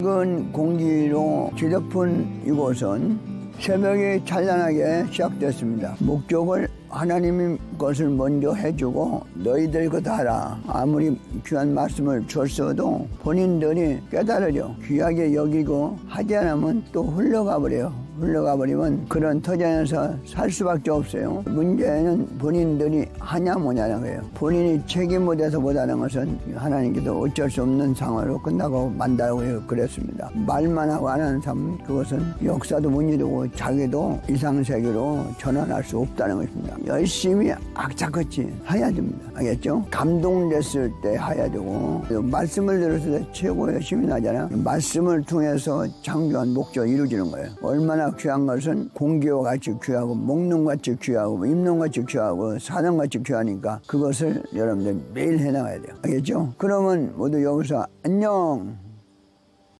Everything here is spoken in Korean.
맑은 공기로 뒤덮은 이곳은 새벽이 찬란하게 시작됐습니다. 목적을 하나님의 것을 먼저 해주고 너희들 것 하라. 아무리 귀한 말씀을 줬어도 본인들이 깨달으려 귀하게 여기고 하지 않으면 또 흘러가 버려요. 흘러가 버리면 그런 터전에서 살 수밖에 없어요. 문제는 본인들이 하냐 뭐냐는 거예요. 본인이 책임을 져서 보다는 것은 하나님께서 어쩔 수 없는 상황으로 끝나고 만다고 그랬습니다. 말만 하고 안 하는 삶은 그것은 역사도 못 이루고 자기도 이상세계로 전환할 수 없다는 것입니다. 열심히 악착같이 해야 됩니다. 알겠죠? 감동됐을 때 해야 되고 말씀을 들었을 때 최고 열심히 나잖아. 말씀을 통해서 창조한 목적 이루어지는 거예요. 얼마나 귀한 것은 공기와 같이 귀하고 먹는 것 같이 귀하고 입는 것 같이 귀하고 사는 것 같이 귀하니까 그것을 여러분들 매일 해나가야 돼요. 알겠죠? 그러면 모두 여기서 안녕.